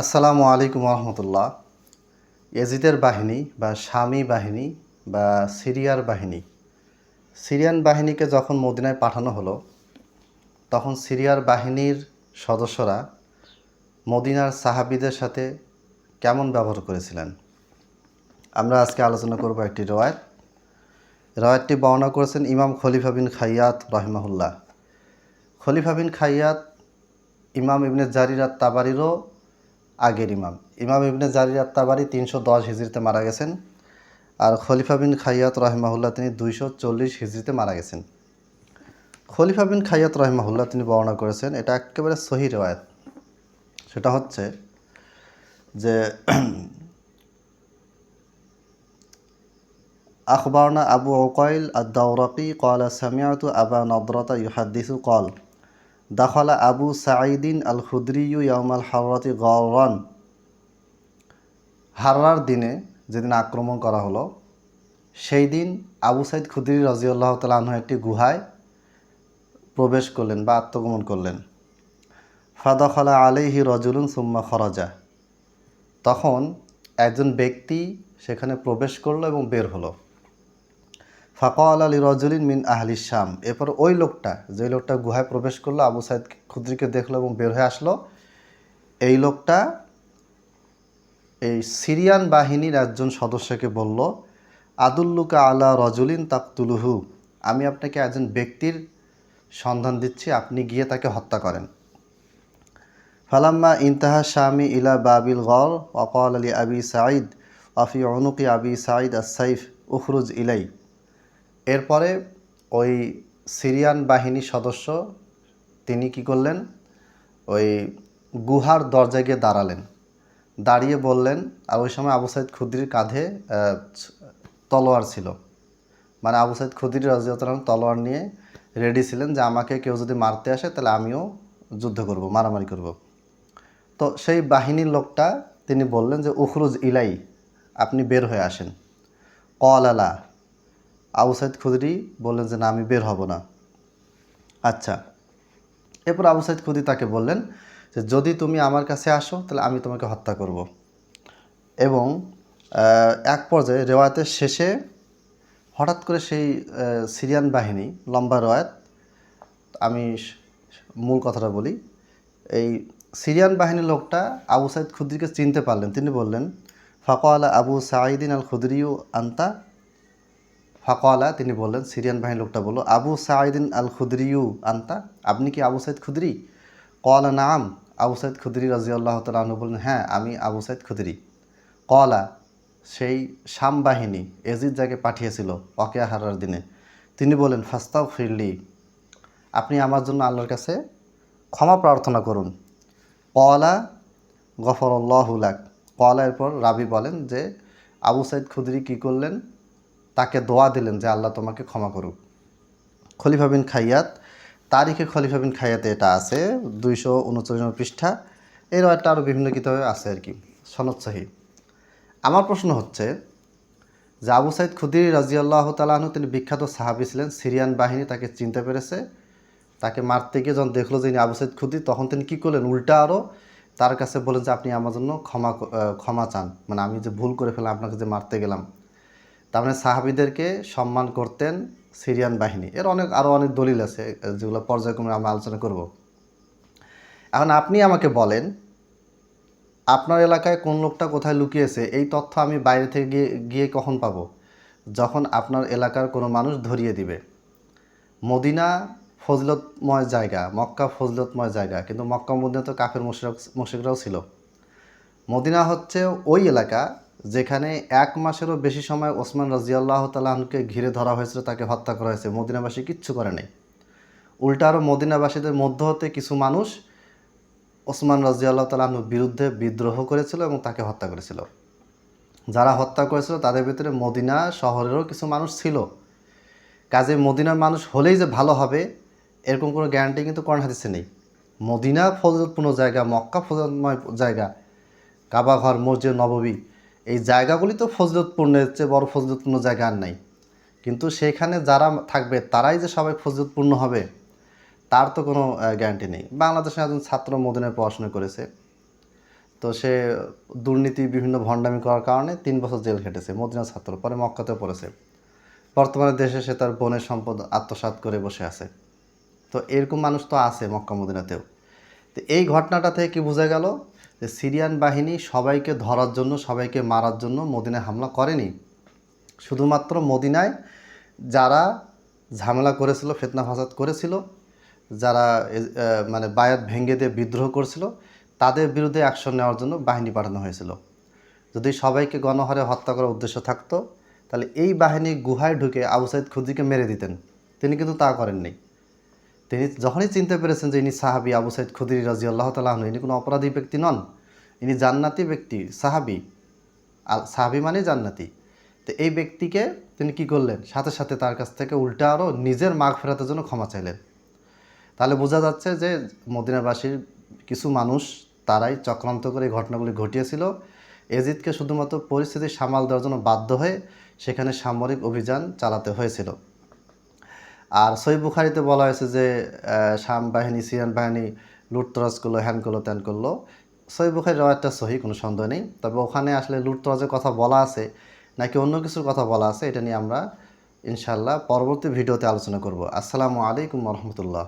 আসসালামু আলাইকুম রহমতুল্লাহ এজিদের বাহিনী বা স্বামী বাহিনী বা সিরিয়ার বাহিনী। সিরিয়ান বাহিনীকে যখন মদিনায় পাঠানো হলো, তখন সিরিয়ার বাহিনীর সদস্যরা মদিনার সাহাবিদের সাথে কেমন ব্যবহার করেছিলেন? আমরা আজকে আলোচনা করব একটি রয়াত রয়াতটি বর্ণনা করেছেন ইমাম খলিফা বিন খাইয়াত রহিমাহুল্লাহ। খলিফা বিন খাইয়াত ইমাম ইবনে জারিরাত তাবারিরও আগের ইমাম। ইমাম ইবনে জারির আত্মাবারি তিনশো দশ হিজড়িতে মারা গেছেন আর খলিফা বিন খাইয়াত রহমাহুল্লাহ তিনি দুইশো চল্লিশ হিজড়িতে মারা গেছেন। খলিফা বিন খাইয়াত রহমাহুল্লাহ তিনি বর্ণনা করেছেন, এটা একেবারে সহি রেওয়ায়ত। সেটা হচ্ছে যে আখবরনা আবু ওকাইল আদাউরকি কলা সামিয়াত আবা নবরতা ইহাদ্দিসু কল দাখলা আবু সাঈদিন আল হুদ্রিউ ইয়ামাল হাররাতি গরান হাররার দিনে যেদিন আক্রমণ করা হলো, সেই দিন আবু সাইদ খুদ্রি রাজিউল্লাহ তালাহ একটি গুহায় প্রবেশ করলেন বা আত্মগমন করলেন। ফাদখলা আলিহি রজুলুন সুম্মা খরাজা। তখন একজন ব্যক্তি সেখানে প্রবেশ করল এবং বের হলো। ফাকাল আলী রজলিন মিন আহলি শাম। এরপর ওই লোকটা, যে লোকটা গুহায় প্রবেশ করল, আবু সাইদ খুদ্রিকে দেখল এবং বের হয়ে আসলো, এই লোকটা এই সিরিয়ান বাহিনীর একজন সদস্যকে বলল, আদুল্লুকা আলা রজুলিন তাকতুলুহু। আমি আপনাকে একজন ব্যক্তির সন্ধান দিচ্ছি, আপনি গিয়ে তাকে হত্যা করেন। ফালাম্মা ইন্তাহা শামি ইলা বাবিল গর ওয়াকাল আলী আবি সাঈদ ওয়াফি অনুকি আবি সাঈদ আসাইফ উখরুজ ইলাই এরপরে ওই সিরিয়ান বাহিনীর সদস্য, তিনি কি করলেন? ওই গুহার দরজায় গিয়ে দাঁড়ালেন। দাঁড়িয়ে বললেন, আর ওই সময় আবু সাইদ খুদ্রির কাঁধে তলোয়ার ছিল। মানে আবু সাইদ খুদ্রি রাজিয়াতাম তলোয়ার নিয়ে রেডি ছিলেন যে আমাকে কেউ যদি মারতে আসে, তাহলে আমিও যুদ্ধ করব, মারামারি করব। তো সেই বাহিনীর লোকটা, তিনি বললেন যে, উখরুজ ইলাই, আপনি বের হয়ে আসেন। কল আলা আবু সাইদ খুদরি বললেন যে, না, আমি বের হব না। আচ্ছা এরপর আবু সাইদ খুদি তাকে বললেন যে, যদি তুমি আমার কাছে আসো, তাহলে আমি তোমাকে হত্যা করব। এবং এক পর্যায়ে রেওয়ায়তের শেষে হঠাৎ করে সেই সিরিয়ান বাহিনী, লম্বা রেওয়ায়ত, আমি মূল কথাটা বলি, এই সিরিয়ান বাহিনীর লোকটা আবু সাইদ খুদ্রিকে চিনতে পারলেন। তিনি বললেন ফাকওয়ালা আবু সাঈদিন আল খুদরিউ আন্তা ফাকওয়ালা তিনি বললেন, সিরিয়ান বাহিনীর লোকটা বলল, আবু সাঈদিন আল খুদরিউ আন্তা? আপনি কি আবু সাইদ খুদরি? কলা নাম। আবু সাইদ খুদরি রাজিউল্লাহ তালু বললেন হ্যাঁ আমি আবু সাইদ খুদরি। কলা সেই শাম বাহিনী এজিদ যাকে পাঠিয়েছিল অকেয়া হারার দিনে, তিনি বলেন ফাস্তাও ফিরলি আপনি আমার জন্য আল্লাহর কাছে ক্ষমা প্রার্থনা করুন। কলা গফরল্লাহুলাক কলা এরপর রাবি বলেন যে, আবু সাইদ খুদরি কী করলেন? তাকে দোয়া দিলেন যে আল্লাহ তোমাকে ক্ষমা করুক। খলিফা বিন খাইয়াত, তারিখে খলিফা বিন খাইয়াতে এটা আছে, দুইশো উনচল্লিশ পৃষ্ঠা। এর একটা আরও বিভিন্ন কিতাবে আছে আর কি, সনদ সহি। আমার প্রশ্ন হচ্ছে যে আবু সাইদ খুদির রাজিয়াল্লাহ তালাহনু তিনি বিখ্যাত সাহাবি ছিলেন, সিরিয়ান বাহিনী তাকে চিনতে পেরেছে, তাকে মারতে গিয়ে যখন দেখল যে আবু সাইদ খুদি তখন তিনি কী করলেন? উল্টা আরও তার কাছে বলেন যে আপনি আমার জন্য ক্ষমা ক্ষমা চান। মানে আমি যে ভুল করে ফেলাম আপনাকে যে মারতে গেলাম তার মানে সাহাবিদেরকে সম্মান করতেন সিরিয়ান বাহিনী। এর অনেক আরও অনেক দলিল আছে, যেগুলো পর্যায়ক্রমে আমরা আলোচনা করব। এখন আপনি আমাকে বলেন, আপনার এলাকায় কোন লোকটা কোথায় লুকিয়েছে, এই তথ্য আমি বাইরে থেকে গিয়ে গিয়ে কখন পাবো? যখন আপনার এলাকার কোনো মানুষ ধরিয়ে দিবে। মদিনা ফজলতময় জায়গা, মক্কা ফজলতময় জায়গা, কিন্তু মক্কা মদিনা তো কাফের, মুশরিক মুশরিকরাও ছিল। মদিনা হচ্ছে ওই এলাকা যেখানে এক মাসেরও বেশি সময় ওসমান রাজিয়াল্লাহ তালাহকে ঘিরে ধরা হয়েছিল, তাকে হত্যা করা হয়েছে। মদিনাবাসী কিচ্ছু করে নাই। উল্টা আরও মদিনাবাসীদের মধ্য হতে কিছু মানুষ ওসমান রাজিয়াল্লাহ তালাহনুর বিরুদ্ধে বিদ্রোহ করেছিল এবং তাকে হত্যা করেছিল। যারা হত্যা করেছিল, তাদের ভিতরে মদিনা শহরেরও কিছু মানুষ ছিল। কাজে মদিনার মানুষ হলেই যে ভালো হবে, এরকম কোনো গ্যারান্টি কিন্তু কোরআন নেই। মদিনা ফজলতপূর্ণ জায়গা, মক্কা ফজলতময় জায়গা কাবাঘর মসজিদ নববী এই জায়গাগুলি তো ফজলতপূর্ণ এর চেয়ে বড় ফজলতপূর্ণ জায়গা আর নাই। কিন্তু সেখানে যারা থাকবে, তারাই যে সবাই ফজলতপূর্ণ হবে, তার তো কোনো গ্যারান্টি নেই। বাংলাদেশে একজন ছাত্র মদিনায় পড়াশোনা করেছে। তো সে দুর্নীতি, বিভিন্ন ভণ্ডামি করার কারণে তিন বছর জেল খেটেছে, মদিনা ছাত্র, পরে মক্কাতেও পড়েছে। বর্তমানে দেশে সে তার বোনের সম্পদ আত্মসাৎ করে বসে আছে। তো এরকম মানুষ তো আছে মক্কা মদিনাতেও। তো এই ঘটনাটা থেকে কি বোঝা গেল যে সিরিয়ান বাহিনী সবাইকে ধরার জন্য, সবাইকে মারার জন্য মদিনায় হামলা করেনি। শুধুমাত্র মদিনায় যারা ঝামেলা করেছিল, ফেতনা ফাসাদ করেছিল, যারা মানে বায়াত ভেঙে দিয়ে বিদ্রোহ করেছিল, তাদের বিরুদ্ধে অ্যাকশন নেওয়ার জন্য বাহিনী পাঠানো হয়েছিল। যদি সবাইকে গণহারে হত্যা করার উদ্দেশ্য থাকতো, তাহলে এই বাহিনী গুহায় ঢুকে আবু সাইদ খুদ্দিকে মেরে দিতেন। তিনি কিন্তু তা করেননি। তিনি যখনই চিনতে পেরেছেন যে ইনি সাহাবি আবু সাইদ খুদির রাজি আল্লাহ তালাহ ইনি কোনো অপরাধী ব্যক্তি নন, ইনি জান্নাতি ব্যক্তি, সাহাবি। আল, সাহাবি মানে জান্নাতি। তো এই ব্যক্তিকে তিনি কি করলেন? সাথে সাথে তার কাছ থেকে উল্টা আরও নিজের মাগ ফেরাতের জন্য ক্ষমা চাইলেন। তাহলে বোঝা যাচ্ছে যে মদিনাবাসীর কিছু মানুষ তারাই চক্রান্ত করে এই ঘটনাগুলি ঘটিয়েছিল। এজিদকে শুধুমাত্র পরিস্থিতি সামাল দেওয়ার জন্য বাধ্য হয়ে সেখানে সামরিক অভিযান চালাতে হয়েছিল। আর সই বুখারিতে বলা হয়েছে যে শাম বাহিনী সিরিয়ান বাহিনী লুটতরাজ করল, হ্যান করল, ত্যান করল। সই বুখারির একটা সহি, কোনো সন্দেহ নেই। তবে ওখানে আসলে লুটতরাজের কথা বলা আছে, নাকি অন্য কিছুর কথা বলা আছে, এটা নিয়ে আমরা ইনশাল্লাহ পরবর্তী ভিডিওতে আলোচনা করব। আসসালামু আলাইকুম রহমতুল্লাহ।